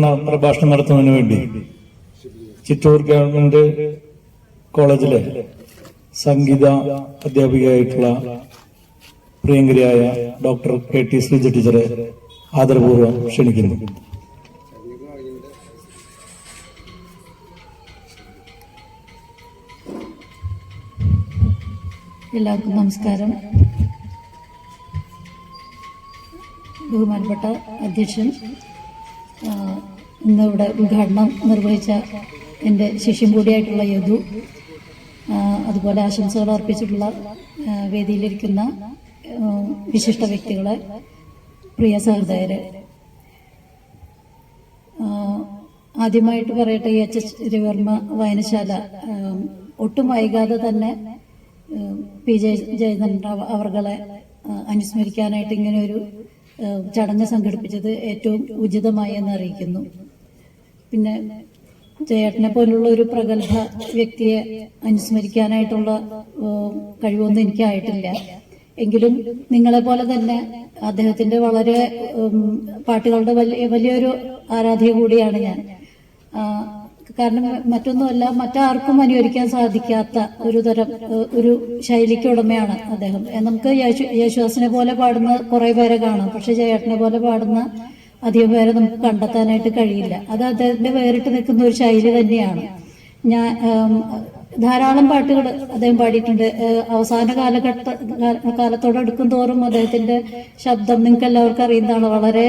പ്രഭാഷണം നടത്തുന്നതിന് വേണ്ടി ചിറ്റൂർ ഗവൺമെന്റ് കോളേജിലെ സംഗീത അധ്യാപികയായിട്ടുള്ള പ്രിയങ്കരിയായ ഡോക്ടർ കെ ടി ശ്രീജ ടീച്ചറെ ആദരപൂർവം ക്ഷണിക്കുന്നു. എല്ലാവർക്കും നമസ്കാരം. ബഹുമാനപ്പെട്ട അധ്യക്ഷൻ ഇന്ന് ഇവിടെ ഉദ്ഘാടനം നിർവഹിച്ച എന്റെ ശിഷ്യം കൂടിയായിട്ടുള്ള യദു അതുപോലെ ആശംസകൾ അർപ്പിച്ചിട്ടുള്ള വേദിയിലിരിക്കുന്ന വിശിഷ്ട വ്യക്തികളെ പ്രിയ സഹൃദയരെ. ആദ്യമായിട്ട് പറയട്ടെ ഈ എച്ച് എച്ച് രവിവർമ്മ വായനശാല ഒട്ടും വൈകാതെ തന്നെ പി ജെ ജയചന്ദ്രൻ അവർകളെ അനുസ്മരിക്കാനായിട്ട് ഇങ്ങനെ ഒരു ചടങ്ങ് സംഘടിപ്പിച്ചത് ഏറ്റവും ഉചിതമായി എന്ന് അറിയിക്കുന്നു പിന്നെ ജയേട്ടനെ പോലുള്ള ഒരു പ്രഗത്ഭ വ്യക്തിയെ അനുസ്മരിക്കാനായിട്ടുള്ള കഴിവൊന്നും എനിക്കായിട്ടില്ല. എങ്കിലും നിങ്ങളെ പോലെ തന്നെ അദ്ദേഹത്തിന്റെ വളരെ പാട്ടുകളുടെ വലിയ വലിയൊരു ആരാധിക കൂടിയാണ് ഞാൻ. കാരണം മറ്റൊന്നുമല്ല മറ്റാർക്കും അനുകരിക്കാൻ സാധിക്കാത്ത ഒരു തരം ഒരു ശൈലിക്ക് ഉടമയാണ് അദ്ദേഹം. നമുക്ക് യേശു- യേശുദാസിനെ പോലെ പാടുന്ന കുറെ പേരെ കാണാം. പക്ഷെ ജയേട്ടനെ പോലെ പാടുന്ന അധികം പേരെ നമുക്ക് കണ്ടെത്താനായിട്ട് കഴിയില്ല. അത് അദ്ദേഹത്തിന്റെ വേറിട്ട് നിൽക്കുന്ന ഒരു ശൈലി തന്നെയാണ്. ഞാൻ ധാരാളം പാട്ടുകൾ അദ്ദേഹം പാടിയിട്ടുണ്ട്. അവസാന കാലഘട്ട കാലത്തോടെ എടുക്കും തോറും അദ്ദേഹത്തിന്റെ ശബ്ദം നിങ്ങൾക്ക് എല്ലാവർക്കും അറിയുന്നതാണ്. വളരെ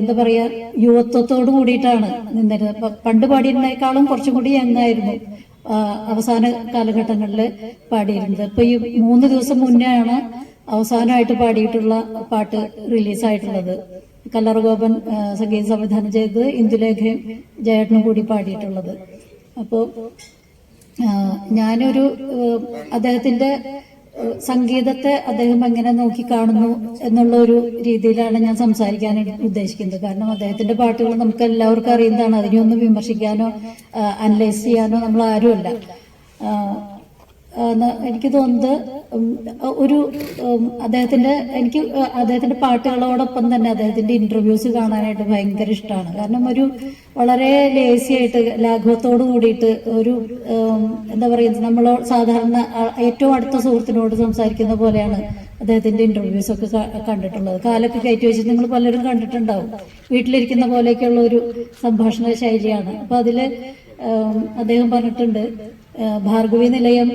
എന്താ പറയാ യുവത്വത്തോട് കൂടിയിട്ടാണ് നിന്നിരുന്നത്. പണ്ട് പാടിയിരുന്നേക്കാളും കുറച്ചും കൂടി എന്നായിരുന്നു അവസാന കാലഘട്ടങ്ങളിൽ പാടിയിരുന്നത്. ഇപ്പൊ ഈ മൂന്ന് ദിവസം മുന്നെയാണ് അവസാനമായിട്ട് പാടിയിട്ടുള്ള പാട്ട് റിലീസായിട്ടുള്ളത്. കല്ലറഗോപൻ സംഗീത സംവിധാനം ചെയ്ത് ഇന്ദുലേഖയും ജയേട്ടനും കൂടി പാടിയിട്ടുള്ളത്. അപ്പോൾ ഞാനൊരു അദ്ദേഹത്തിന്റെ സംഗീതത്തെ അദ്ദേഹം എങ്ങനെ നോക്കിക്കാണുന്നു എന്നുള്ള ഒരു രീതിയിലാണ് ഞാൻ സംസാരിക്കാൻ ഉദ്ദേശിക്കുന്നത്. കാരണം അദ്ദേഹത്തിന്റെ പാട്ടുകൾ നമുക്ക് എല്ലാവർക്കും അറിയുന്നതാണ്. അതിനെയൊന്നും വിമർശിക്കാനോ അനലൈസ് ചെയ്യാനോ നമ്മൾ ആരുമല്ല. എനിക്ക് തോന്നുന്നത് ഒരു അദ്ദേഹത്തിന്റെ എനിക്ക് അദ്ദേഹത്തിന്റെ പാട്ടുകളോടൊപ്പം തന്നെ അദ്ദേഹത്തിന്റെ ഇന്റർവ്യൂസ് കാണാനായിട്ട് ഭയങ്കര ഇഷ്ടമാണ് കാരണം ഒരു വളരെ ലേസി ആയിട്ട് ലാഘവത്തോട് കൂടിയിട്ട് ഒരു എന്താ പറയുക നമ്മൾ സാധാരണ ഏറ്റവും അടുത്ത സുഹൃത്തിനോട് സംസാരിക്കുന്ന പോലെയാണ് അദ്ദേഹത്തിന്റെ ഇന്റർവ്യൂസ് ഒക്കെ കണ്ടിട്ടുള്ളത്. കാലൊക്കെ കയറ്റി വെച്ചിട്ട് നിങ്ങൾ പലരും കണ്ടിട്ടുണ്ടാവും. വീട്ടിലിരിക്കുന്ന പോലെയൊക്കെയുള്ള ഒരു സംഭാഷണ ശൈലിയാണ്. അപ്പൊ അതിൽ അദ്ദേഹം പറഞ്ഞിട്ടുണ്ട് ഭാർഗവി നിലയം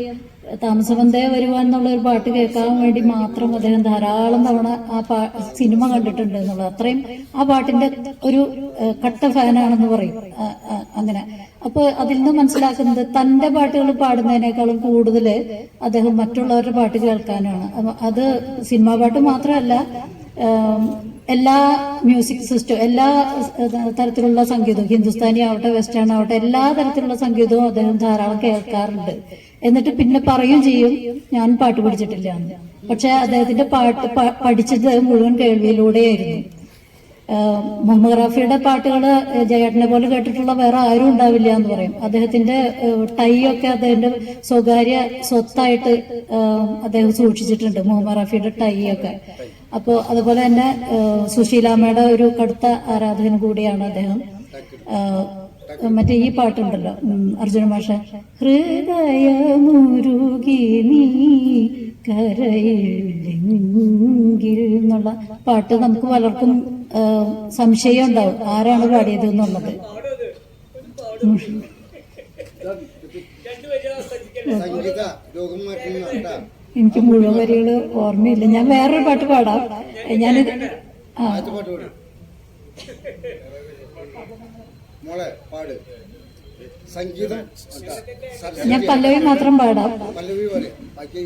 താമസബന്ധേ വരുവാൻ എന്നുള്ള ഒരു പാട്ട് കേൾക്കാൻ വേണ്ടി മാത്രം അദ്ദേഹം ധാരാളം തവണ ആ പാ സിനിമ കണ്ടിട്ടുണ്ട് എന്നുള്ളത്. അത്രയും ആ പാട്ടിന്റെ ഒരു കട്ട ഫാനാണെന്ന് പറയും. അങ്ങനെ. അപ്പൊ അതിൽ നിന്ന് മനസ്സിലാക്കുന്നത് തന്റെ പാട്ടുകൾ പാടുന്നതിനേക്കാളും കൂടുതൽ അദ്ദേഹം മറ്റുള്ളവരുടെ പാട്ട് കേൾക്കാനാണ്. അത് സിനിമാ പാട്ട് മാത്രമല്ല എല്ലാ മ്യൂസിക് സിസ്റ്റം എല്ലാ തരത്തിലുള്ള സംഗീതവും ഹിന്ദുസ്ഥാനി ആവട്ടെ വെസ്റ്റേൺ ആവട്ടെ എല്ലാ തരത്തിലുള്ള സംഗീതവും അദ്ദേഹം ധാരാളം കേൾക്കാറുണ്ട്. എന്നിട്ട് പിന്നെ പറയും ചെയ്യും ഞാൻ പാട്ട് പഠിച്ചിട്ടില്ല പക്ഷെ അദ്ദേഹത്തിന്റെ പാട്ട് പഠിച്ചത് മുഴുവൻ കേൾവിയിലൂടെയായിരുന്നു. റാഫിയുടെ പാട്ടുകൾ ജയേട്ടനെ പോലെ കേട്ടിട്ടുള്ള വേറെ ആരും ഉണ്ടാവില്ല എന്ന് പറയും. അദ്ദേഹത്തിന്റെ ടൈ ഒക്കെ അദ്ദേഹത്തിന്റെ സ്വകാര്യ സ്വത്തായിട്ട് അദ്ദേഹം സൂക്ഷിച്ചിട്ടുണ്ട് മുഹമ്മദ് റാഫിയുടെ ടൈ ഒക്കെ അപ്പോൾ അതുപോലെ തന്നെ സുശീലാമ്മയുടെ ഒരു കടുത്ത ആരാധകൻ കൂടിയാണ് അദ്ദേഹം. മറ്റേ ഈ പാട്ടുണ്ടല്ലോ അർജുന മാഷ ഹൃദയമുരുകി നീ കരയില്ലെങ്കിൽ എന്നുള്ള പാട്ട് നമുക്ക് പലർക്കും സംശയം ഉണ്ടാവും. ആരാണ് പാടിയത് എന്നുള്ളത്? എനിക്ക് മുഴുവൻ വരികൾ ഓർമ്മയില്ല. ഞാൻ വേറൊരു പാട്ട് പാടാം. ഞാൻ ആ. മോളെ പാട്. സംഗീതം ഞാൻ പല്ലവി മാത്രം പാടാം. പല്ലവി പോലെ. ബാക്കി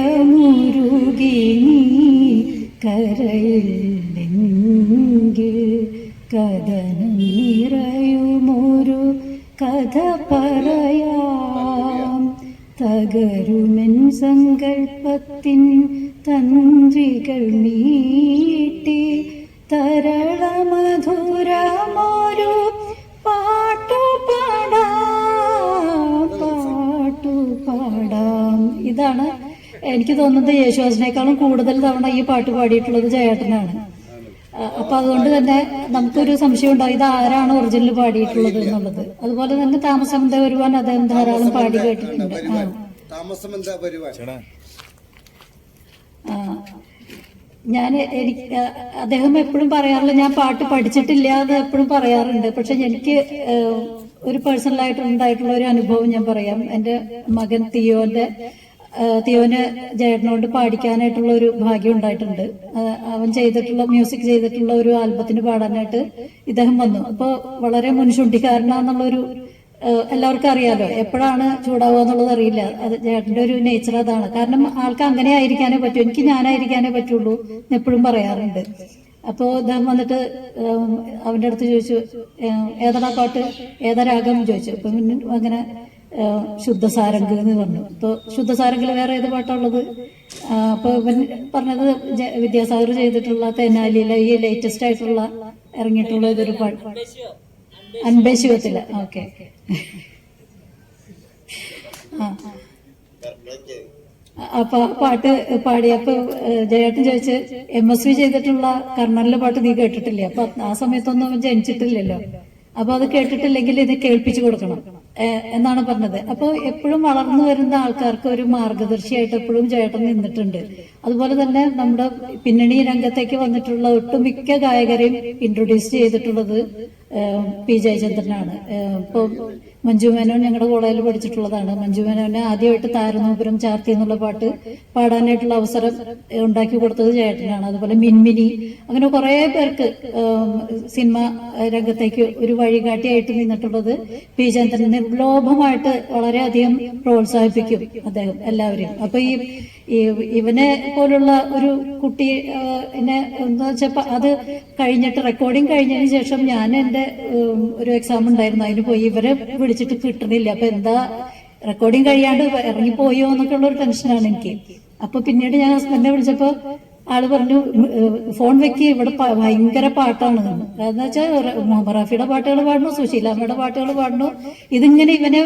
ഹൃദയമുരുകി നീ കരയില്ലെങ്കിൽ കഥനം നിറയുമൊരു കഥ പറയാം. തകരുമെൻ സങ്കൽപ്പത്തിൻ തന്ത്രികൾ നീട്ടി തരളമധുരമൊരു എനിക്ക് തോന്നുന്നത് യേശുദാസിനേക്കാളും കൂടുതൽ തവണ ഈ പാട്ട് പാടിയിട്ടുള്ളത് ജയേട്ടനാണ്. അപ്പൊ അതുകൊണ്ട് തന്നെ നമുക്കൊരു സംശയം ഉണ്ടാവും ഇത് ആരാണ് ഒറിജിനൽ പാടിയിട്ടുള്ളത് എന്നുള്ളത്. അതുപോലെ തന്നെ താമസം എന്താ വരുവാൻ അദ്ദേഹം ധാരാളം പാടി കേട്ടിട്ടുണ്ട്. ഞാൻ എനിക്ക് അദ്ദേഹം എപ്പോഴും പറയാറില്ല ഞാൻ പാട്ട് പഠിച്ചിട്ടില്ല എന്ന് എപ്പോഴും പറയാറുണ്ട്. പക്ഷെ എനിക്ക് ഒരു പേഴ്സണലായിട്ട് ഉണ്ടായിട്ടുള്ള ഒരു അനുഭവം ഞാൻ പറയാം. എന്റെ മകൻ തിയോന്റെ തിയോന് ജേട്ടനോട് പാടിക്കാനായിട്ടുള്ള ഒരു ഭാഗ്യം ഉണ്ടായിട്ടുണ്ട്. അവൻ ചെയ്തിട്ടുള്ള മ്യൂസിക് ചെയ്തിട്ടുള്ള ഒരു ആൽബത്തിന് പാടാനായിട്ട് ഇദ്ദേഹം വന്നു. അപ്പോൾ വളരെ മുൻചുണ്ടിക്കാരനാന്നുള്ളൊരു ഏഹ് എല്ലാവർക്കും അറിയാലോ എപ്പോഴാണ് ചൂടാവുക എന്നുള്ളത് അറിയില്ല. അത് ചേട്ടന്റെ ഒരു നേച്ചർ അതാണ്. കാരണം ആൾക്ക് അങ്ങനെ ആയിരിക്കാനേ പറ്റൂ. എനിക്ക് ഞാനായിരിക്കാനേ പറ്റുള്ളൂ എന്ന് എപ്പോഴും പറയാറുണ്ട്. അപ്പോ ഇദ്ദേഹം വന്നിട്ട് അവന്റെ അടുത്ത് ചോദിച്ചു ഏതാ പാട്ട്? ഏതാ രാഗം? ചോദിച്ചു. അപ്പൊ അങ്ങനെ ശുദ്ധസാരംഗ് എന്ന് പറഞ്ഞു. അപ്പൊ ശുദ്ധസാരംഗിൽ വേറെ ഏത് പാട്ടുള്ളത് അപ്പൊ ഇവൻ പറഞ്ഞത് വിദ്യാസാഗർ ചെയ്തിട്ടുള്ള തെനാലിയിലെ ഈ ലേറ്റസ്റ്റ് ആയിട്ടുള്ള ഇറങ്ങിയിട്ടുള്ള ഇതൊരു പാട്ട് അൻപശിവത്തിൽ ഓക്കെ. അപ്പൊ ആ പാട്ട് അപ്പൊ ഏഹ്, ജയേട്ടൻ ചോദിച്ച് എം എസ് വി ചെയ്തിട്ടുള്ള കർണനിലെ പാട്ട് നീ കേട്ടിട്ടില്ലേ? അപ്പൊ ആ സമയത്തൊന്നും ജനിച്ചിട്ടില്ലല്ലോ. അപ്പൊ അത് കേട്ടിട്ടില്ലെങ്കിൽ ഇത് കേൾപ്പിച്ചു കൊടുക്കണം. എന്നാണ് പറഞ്ഞത്. അപ്പൊ എപ്പോഴും വളർന്നു വരുന്ന ആൾക്കാർക്ക് ഒരു മാർഗദർശിയായിട്ട് എപ്പോഴും ചേട്ടൻ നിന്നിട്ടുണ്ട്. അതുപോലെ തന്നെ നമ്മുടെ പിന്നണി രംഗത്തേക്ക് വന്നിട്ടുള്ള ഒട്ടുമിക്ക ഗായകരെയും ഇൻട്രൊഡ്യൂസ് ചെയ്തിട്ടുള്ളത് പി ജയചന്ദ്രനാണ്. ഇപ്പൊ മഞ്ജു മേനോൻ ഞങ്ങളുടെ കോളേജിൽ പഠിച്ചിട്ടുള്ളതാണ്. മഞ്ജു മേനോനെ ആദ്യമായിട്ട് താരനൂപുരം ചാർത്തി എന്നുള്ള പാട്ട് പാടാനായിട്ടുള്ള അവസരം ഉണ്ടാക്കി കൊടുത്തത് ചേട്ടനാണ്. അതുപോലെ മിൻമിനി അങ്ങനെ കുറെ പേർക്ക് സിനിമ രംഗത്തേക്ക് ഒരു വഴികാട്ടിയായിട്ട് നിന്നിട്ടുള്ളത് പി ചന്ദ്രൻ നിർലോഭമായിട്ട് വളരെയധികം പ്രോത്സാഹിപ്പിക്കും അദ്ദേഹം എല്ലാവരെയും. അപ്പൊ ഈ- ഇവനെ പോലുള്ള ഒരു കുട്ടി എന്നെ എന്താ വെച്ചപ്പോ അത് കഴിഞ്ഞിട്ട് റെക്കോർഡിങ് കഴിഞ്ഞതിന് ശേഷം ഞാൻ എന്റെ ഒരു എക്സാം ഉണ്ടായിരുന്നു. അതിന് പോയി ഇവരെ വിളിച്ചിട്ട് കിട്ടണില്ല. അപ്പൊ എന്താ റെക്കോർഡിങ് കഴിയാണ്ട് ഇറങ്ങിപ്പോയോ എന്നൊക്കെ ഉള്ള ഒരു ടെൻഷനാണ് എനിക്ക്. അപ്പൊ പിന്നീട് ഞാൻ ഹസ്ബൻഡിനെ വിളിച്ചപ്പോ ആൾ പറഞ്ഞു ഫോൺ വെക്കി ഇവിടെ ഭയങ്കര പാട്ടാണ്. എന്ന് വെച്ചാൽ റാഫിയുടെ പാട്ടുകൾ പാടണു സുശീലാമ്മയുടെ പാട്ടുകൾ പാടണു ഇതിങ്ങനെ ഇവനെ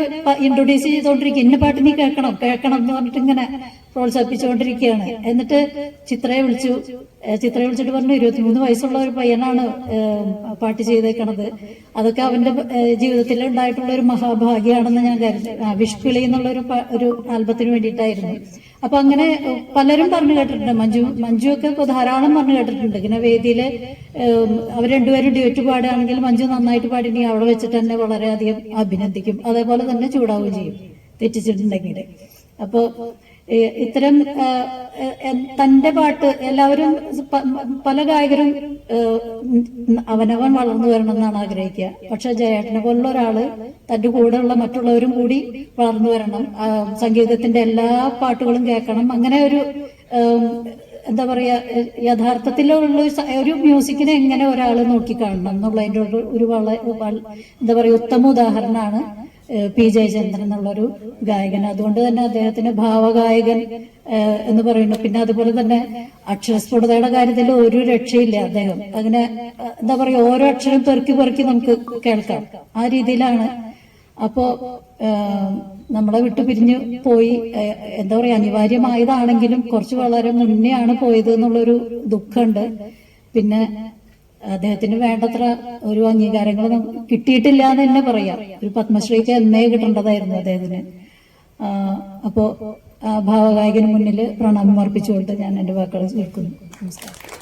ഇൻട്രൊഡ്യൂസ് ചെയ്തോണ്ടിരിക്കും ഇന്ന പാട്ട് നീ കേൾക്കണം കേൾക്കണം എന്ന് പറഞ്ഞിട്ട് ഇങ്ങനെ പ്രോത്സാഹിപ്പിച്ചുകൊണ്ടിരിക്കുകയാണ് എന്നിട്ട് ചിത്രയെ വിളിച്ചു. ഏഹ് ചിത്രയെ വിളിച്ചിട്ട് പറഞ്ഞു ഇരുപത്തിമൂന്ന് വയസ്സുള്ള ഒരു പയ്യനാണ് പാട്ട് ചെയ്തേക്കണത്. അതൊക്കെ അവന്റെ ജീവിതത്തിൽ ഉണ്ടായിട്ടുള്ള ഒരു മഹാഭാഗ്യമാണെന്ന് ഞാൻ കരുതി ആ, വിഷ്കിളി എന്നുള്ള ഒരു ഒരു ആൽബത്തിന് വേണ്ടിയിട്ടായിരുന്നു. അപ്പൊ അങ്ങനെ പലരും പറഞ്ഞു കേട്ടിട്ടുണ്ട്. മഞ്ജു മഞ്ജു ഒക്കെ ധാരാളം പറഞ്ഞു കേട്ടിട്ടുണ്ട്. ഇങ്ങനെ വേദിയിൽ ഏഹ്, അവർ രണ്ടുപേരും ഡ്യൂറ്റ് പാടുകയാണെങ്കിൽ മഞ്ജു നന്നായിട്ട് പാടിയെങ്കിൽ അവിടെ വെച്ചിട്ട് തന്നെ വളരെയധികം അഭിനന്ദിക്കും. അതേപോലെ തന്നെ ചൂടാവുകയും ചെയ്യും. തെറ്റിച്ചിട്ടുണ്ടെങ്കിൽ അപ്പോ ഏഹ്, ഇത്തരം തന്റെ പാട്ട് എല്ലാവരും പല ഗായകരും അവനവൻ വളർന്നു വരണം എന്നാണ് ആഗ്രഹിക്കുക. പക്ഷെ ജയേട്ടനെ പോലുള്ള ഒരാൾ തന്റെ കൂടെയുള്ള മറ്റുള്ളവരും കൂടി വളർന്നു വരണം. സംഗീതത്തിന്റെ എല്ലാ പാട്ടുകളും കേൾക്കണം. അങ്ങനെ ഒരു എന്താ പറയാ യഥാർത്ഥത്തിലുള്ള ഒരു മ്യൂസിക്കിനെ എങ്ങനെ ഒരാൾ നോക്കിക്കാണണം എന്നുള്ളതിന്റെ ഒരു എന്താ പറയാ ഉത്തമ ഉദാഹരണമാണ് പി ജയചന്ദ്രൻ എന്നുള്ളൊരു ഗായകൻ. അതുകൊണ്ട് തന്നെ അദ്ദേഹത്തിന് ഭാവഗായകൻ എന്ന് പറയുന്നു. പിന്നെ അതുപോലെ തന്നെ അക്ഷരസ്ഫുടതയുടെ കാര്യത്തിൽ ഒരു രക്ഷയില്ല അദ്ദേഹം. അങ്ങനെ എന്താ പറയുക ഓരോ അക്ഷരം പെറുക്കി പെറുക്കി നമുക്ക് കേൾക്കാം. ആ രീതിയിലാണ്. അപ്പോ നമ്മളെ വിട്ടു പിരിഞ്ഞു പോയി. എന്താ പറയാ അനിവാര്യമായതാണെങ്കിലും കുറച്ച് വളരെ മുന്നേ ആണ് പോയത് എന്നുള്ളൊരു ദുഃഖമുണ്ട്. പിന്നെ അദ്ദേഹത്തിന് വേണ്ടത്ര ഒരു അംഗീകാരങ്ങൾ കിട്ടിയിട്ടില്ല എന്ന് തന്നെ പറയാം. ഒരു പത്മശ്രീക്ക് എന്നേ കിട്ടേണ്ടതായിരുന്നു അദ്ദേഹത്തിന്. അപ്പോൾ ഭാവഗായകന് മുന്നിൽ പ്രണാമം അർപ്പിച്ചുകൊണ്ട് ഞാൻ എന്റെ വാക്കുകൾ കേൾക്കുന്നു. നമസ്കാരം.